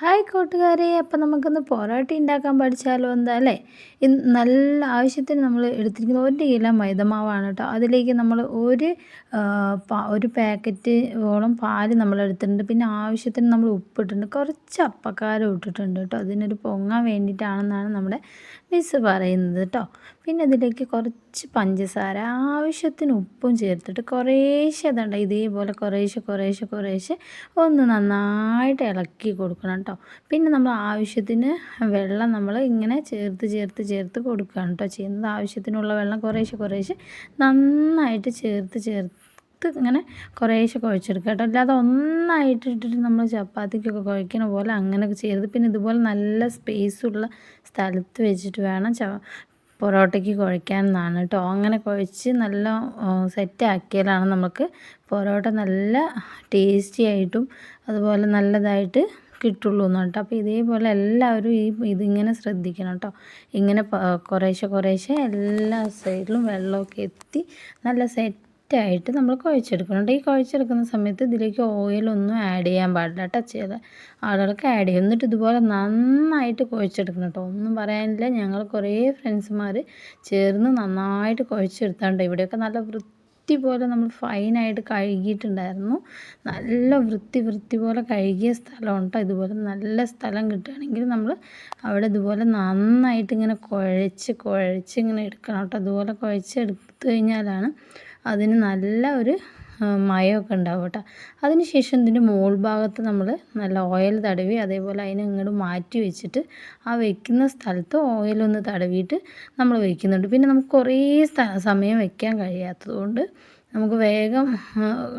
Hi കൂട്ടുകാരെ അപ്പം നമുക്കൊന്ന് പൊറോട്ട ഉണ്ടാക്കാൻ പഠിച്ചാലോ എന്താ അല്ലേ? നല്ല ആവശ്യത്തിന് നമ്മൾ എടുത്തിരിക്കുന്ന ഒരു കിലോ മൈദമാവാണ് കേട്ടോ. അതിലേക്ക് നമ്മൾ ഒരു ഒരു പാക്കറ്റ് ഓളം പാൽ നമ്മൾ എടുത്തിട്ടുണ്ട്. പിന്നെ ആവശ്യത്തിന് നമ്മൾ ഉപ്പിട്ടിട്ടുണ്ട്. കുറച്ച് അപ്പക്കാരം ഇട്ടിട്ടുണ്ട് കേട്ടോ. അതിനൊരു പൊങ്ങാൻ വേണ്ടിയിട്ടാണെന്നാണ് നമ്മുടെ മിസ് പറയുന്നത് കേട്ടോ. പിന്നെ അതിലേക്ക് കുറച്ച് പഞ്ചസാര ആവശ്യത്തിന് ഉപ്പും ചേർത്തിട്ട് കുറേശ്ശെ അതുണ്ട് ഇതേപോലെ കുറേശ്ശെ കുറേശ്ശെ കുറേശ്ശെ ഒന്ന് നന്നായിട്ട് ഇളക്കി കൊടുക്കണം കേട്ടോ. പിന്നെ നമ്മൾ ആവശ്യത്തിന് വെള്ളം നമ്മൾ ഇങ്ങനെ ചേർത്ത് ചേർത്ത് ചേർത്ത് കൊടുക്കുകയാണ് കേട്ടോ ചെയ്യുന്നത്. ആവശ്യത്തിനുള്ള വെള്ളം കുറേശ്ശെ കുറേശ്ശെ നന്നായിട്ട് ചേർത്ത് ചേർത്ത് ഇങ്ങനെ കുറേശ്ശെ കുഴച്ചെടുക്കുക കേട്ടോ. അല്ലാതെ ഒന്നായിട്ട് ഇട്ടിട്ട് നമ്മൾ ചപ്പാത്തിക്കൊക്കെ കുഴക്കണ പോലെ അങ്ങനെയൊക്കെ ചെയ്യരുത്. പിന്നെ ഇതുപോലെ നല്ല സ്പേസുള്ള സ്ഥലത്ത് വെച്ചിട്ട് വേണം ച പൊറോട്ടയ്ക്ക് കുഴയ്ക്കാൻ എന്നാണ് കേട്ടോ. അങ്ങനെ കുഴച്ച് നല്ല സെറ്റാക്കിയാലാണ് നമുക്ക് പൊറോട്ട നല്ല ടേസ്റ്റി ആയിട്ടും അതുപോലെ നല്ലതായിട്ട് കിട്ടുള്ളൂ എന്ന് കേട്ടോ. അപ്പോൾ ഇതേപോലെ എല്ലാവരും ഈ ഇതിങ്ങനെ ശ്രദ്ധിക്കണം കേട്ടോ. ഇങ്ങനെ കുറേശ്ശെ കുറേശ്ശെ എല്ലാ സൈഡിലും വെള്ളമൊക്കെ എത്തി നല്ല സെറ്റായിട്ട് നമ്മൾ കുഴച്ചെടുക്കണം ഈ കുഴച്ചെടുക്കുന്ന സമയത്ത് ഇതിലേക്ക് ഓയിലൊന്നും ആഡ് ചെയ്യാൻ പാടില്ല ടച്ച് ചെയ്ത ആളുകൾക്ക് ആഡ് ചെയ്യും. എന്നിട്ട് ഇതുപോലെ നന്നായിട്ട് കുഴച്ചെടുക്കണം കേട്ടോ. ഒന്നും പറയാനില്ല. ഞങ്ങൾ കുറേ ഫ്രണ്ട്സുമാർ ചേർന്ന് നന്നായിട്ട് കുഴച്ചെടുത്താണ്ട് ഇവിടെയൊക്കെ നല്ല വൃത്തി വൃത്തി പോലെ നമ്മൾ ഫൈനായിട്ട് കഴുകിയിട്ടുണ്ടായിരുന്നു. നല്ല വൃത്തി വൃത്തി പോലെ കഴുകിയ സ്ഥലമാണ് കേട്ടോ ഇതുപോലെ. നല്ല സ്ഥലം കിട്ടുകയാണെങ്കിൽ നമ്മൾ അവിടെ ഇതുപോലെ നന്നായിട്ട് ഇങ്ങനെ കുഴച്ച് കുഴച്ച് ഇങ്ങനെ എടുക്കണം കേട്ടോ അതുപോലെ കുഴച്ച് എടുത്തു കഴിഞ്ഞാലാണ് അതിന് നല്ല ഒരു മയമൊക്കെ ഉണ്ടാവും കേട്ടോ. അതിനുശേഷം ഇതിന്റെ മോൾ ഭാഗത്ത് നമ്മൾ നല്ല ഓയിൽ തടവി അതേപോലെ അതിനെ ഇങ്ങോട്ട് മാറ്റി വെച്ചിട്ട് ആ വെക്കുന്ന സ്ഥലത്ത് ഓയിലൊന്ന് തടവിയിട്ട് നമ്മൾ വെക്കുന്നുണ്ട്. പിന്നെ നമുക്ക് കുറേ സമയം വെക്കാൻ കഴിയാത്തതുകൊണ്ട് നമുക്ക് വേഗം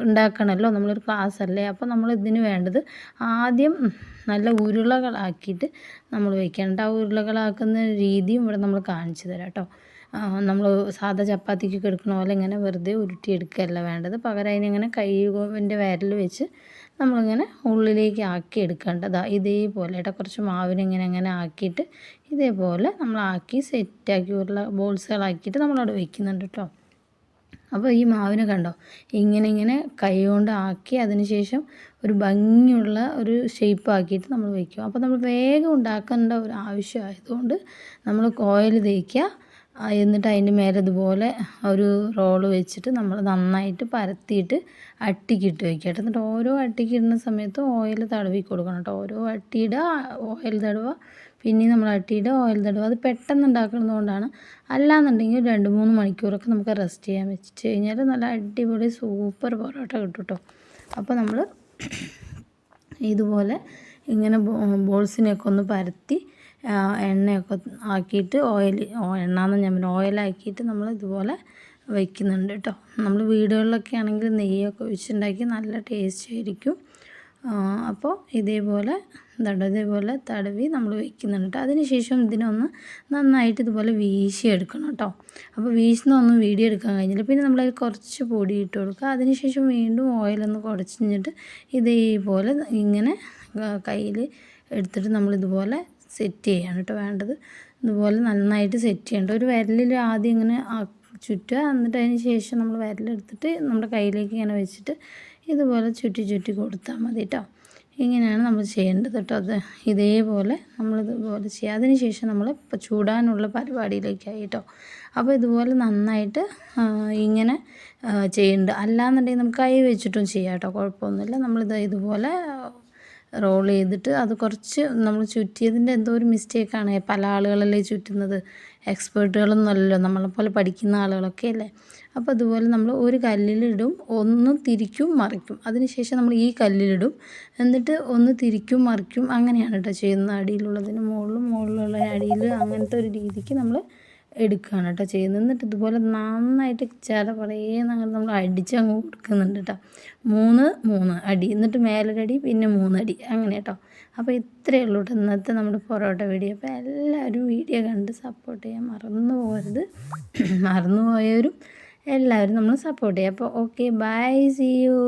ഉണ്ടാക്കണമല്ലോ നമ്മളൊരു ക്ലാസ് അല്ലേ അപ്പോൾ നമ്മൾ ഇതിന് വേണ്ടത് ആദ്യം നല്ല ഉരുളകളാക്കിയിട്ട് നമ്മൾ വയ്ക്കേണ്ട ആ ഉരുളകളാക്കുന്ന രീതിയും ഇവിടെ നമ്മൾ കാണിച്ചു തരാം കേട്ടോ. നമ്മൾ സാധാ ചപ്പാത്തിക്കൊക്കെ എടുക്കണ പോലെ ഇങ്ങനെ വെറുതെ ഉരുട്ടിയെടുക്കുകയല്ല വേണ്ടത്. പകരം അതിനിങ്ങനെ കൈന്റെ വിരൽ വെച്ച് നമ്മളിങ്ങനെ ഉള്ളിലേക്ക് ആക്കി എടുക്കേണ്ടതാ ഇതേപോലെ ഇട കുറച്ച് മാവിനിങ്ങനെ അങ്ങനെ ആക്കിയിട്ട് ഇതേപോലെ നമ്മളാക്കി സെറ്റാക്കി ഉരുള ബോൾസുകളാക്കിയിട്ട് നമ്മളവിടെ വയ്ക്കുന്നുണ്ട് കേട്ടോ അപ്പോൾ ഈ മാവിനെ കണ്ടോ? ഇങ്ങനെ ഇങ്ങനെ കൈ കൊണ്ട് ആക്കി അതിനുശേഷം ഒരു ഭംഗിയുള്ള ഒരു ഷേപ്പ് ആക്കിയിട്ട് നമ്മൾ വയ്ക്കും അപ്പോൾ നമ്മൾ വേഗം ഉണ്ടാക്കേണ്ട ഒരു ആവശ്യമായതുകൊണ്ട് നമ്മൾ ഓയിൽ തേക്കുക. എന്നിട്ട് അതിന്റെ മേലെ ഇതുപോലെ ഒരു റോൾ വെച്ചിട്ട് നമ്മൾ നന്നായിട്ട് പരത്തിയിട്ട് അട്ടിക്കിട്ട് വയ്ക്കുക കേട്ടോ. എന്നിട്ട് ഓരോ അട്ടിക്കിടുന്ന സമയത്ത് ഓയിൽ തടവി കൊടുക്കണം കേട്ടോ. ഓരോ അട്ടിയിടുക ഓയിൽ തടവുക പിന്നെ നമ്മൾ അട്ടിയിടുക ഓയിൽ തടവുക അത് പെട്ടെന്ന് ഉണ്ടാക്കുന്നത് കൊണ്ടാണ്. അല്ലാന്നുണ്ടെങ്കിൽ രണ്ട് മൂന്ന് മണിക്കൂറൊക്കെ നമുക്ക് റെസ്റ്റ് ചെയ്യാൻ വെച്ചിട്ട് കഴിഞ്ഞാൽ നല്ല അടിപൊളി സൂപ്പർ പൊറോട്ട കിട്ടും കേട്ടോ. അപ്പോൾ നമ്മൾ ഇതുപോലെ ഇങ്ങനെ ബോൾസിനെയൊക്കെ ഒന്ന് പരത്തി എണ്ണയൊക്കെ ആക്കിയിട്ട് ഓയിൽ എണ്ണയെന്ന് ഞാൻ പറഞ്ഞു ഓയിലാക്കിയിട്ട് നമ്മൾ ഇതുപോലെ വയ്ക്കുന്നുണ്ട് കേട്ടോ നമ്മൾ വീടുകളിലൊക്കെ ആണെങ്കിൽ നെയ്യൊക്കെ ഒഴിച്ചുണ്ടാക്കി നല്ല ടേസ്റ്റ് ആയിരിക്കും. അപ്പോൾ ഇതേപോലെ എന്താണ് ഇതേപോലെ തടവി നമ്മൾ വയ്ക്കുന്നുണ്ട് കേട്ടോ അതിനുശേഷം ഇതിനൊന്ന് നന്നായിട്ട് ഇതുപോലെ വീശി എടുക്കണം കേട്ടോ അപ്പോൾ വീശുന്നൊന്നും വീഡിയോ എടുക്കാൻ കഴിഞ്ഞില്ല. പിന്നെ നമ്മൾ കുറച്ച് പൊടി ഇട്ട് കൊടുക്കുക. അതിനുശേഷം വീണ്ടും ഓയിലൊന്ന് കുടച്ചിട്ട് ഇതേപോലെ ഇങ്ങനെ കയ്യിൽ എടുത്തിട്ട് നമ്മളിതുപോലെ സെറ്റ് ചെയ്യാണ് കേട്ടോ വേണ്ടത്. ഇതുപോലെ നന്നായിട്ട് സെറ്റ് ചെയ്യേണ്ട. ഒരു വിരലിൽ ആദ്യം ഇങ്ങനെ ചുറ്റുക എന്നിട്ട് അതിന് ശേഷം നമ്മൾ വിരലെടുത്തിട്ട് നമ്മുടെ കയ്യിലേക്ക് ഇങ്ങനെ വെച്ചിട്ട് ഇതുപോലെ ചുറ്റി ചുറ്റി കൊടുത്താൽ മതി കേട്ടോ ഇങ്ങനെയാണ് നമ്മൾ ചെയ്യേണ്ടത് കേട്ടോ അത് ഇതേപോലെ നമ്മളിതുപോലെ ചെയ്യുക. അതിന് ശേഷം നമ്മൾ ചൂടാനുള്ള പരിപാടിയിലേക്കായി കേട്ടോ അപ്പോൾ ഇതുപോലെ നന്നായിട്ട് ഇങ്ങനെ ചെയ്യുന്നുണ്ട് അല്ലാന്നുണ്ടെങ്കിൽ നമുക്ക് കൈ വെച്ചിട്ടും ചെയ്യാം കേട്ടോ കുഴപ്പമൊന്നുമില്ല. നമ്മളിത് ഇതുപോലെ റോൾ ചെയ്തിട്ട് അത് കുറച്ച് നമ്മൾ ചുറ്റിയതിന്റെ എന്തോ ഒരു മിസ്റ്റേക്കാണ് പല ആളുകളല്ലേ ചുറ്റുന്നത്? എക്സ്പേർട്ടുകളൊന്നുമല്ലല്ലോ നമ്മളെപ്പോലെ പഠിക്കുന്ന ആളുകളൊക്കെ അല്ലേ? അപ്പോൾ അതുപോലെ നമ്മൾ ഒരു കല്ലിലിടും ഒന്ന് തിരിക്കും മറിക്കും. അതിനുശേഷം നമ്മൾ ഈ കല്ലിലിടും. എന്നിട്ട് ഒന്ന് തിരിക്കും മറിക്കും. അങ്ങനെയാണ് കേട്ടോ ചെയ്യുന്നത്. അടിയിലുള്ളതിന് മുകളിലും മുകളിലുള്ള അടിയിൽ അങ്ങനത്തെ ഒരു രീതിക്ക് നമ്മൾ എടുക്കുകയാണ് കേട്ടോ ചെയ്യുന്നത്. എന്നിട്ട് ഇതുപോലെ നന്നായിട്ട് ചില കുറേ അങ്ങനെ നമ്മൾ അടിച്ച് അങ്ങ് കൊടുക്കുന്നുണ്ട് കേട്ടോ. മൂന്ന് മൂന്ന് അടി. എന്നിട്ട് മേലൊരടി പിന്നെ മൂന്നടി. അങ്ങനെ കേട്ടോ. അപ്പോൾ ഇത്രയേ ഉള്ളൂ കേട്ടോ ഇന്നത്തെ നമ്മുടെ പൊറോട്ട വീഡിയോ. അപ്പോൾ എല്ലാവരും വീഡിയോ കണ്ട് സപ്പോർട്ട് ചെയ്യാൻ മറന്നു പോകരുത്. മറന്നു പോയവരും എല്ലാവരും നമ്മൾ സപ്പോർട്ട് ചെയ്യുക അപ്പോൾ ഓക്കെ ബൈ സി യു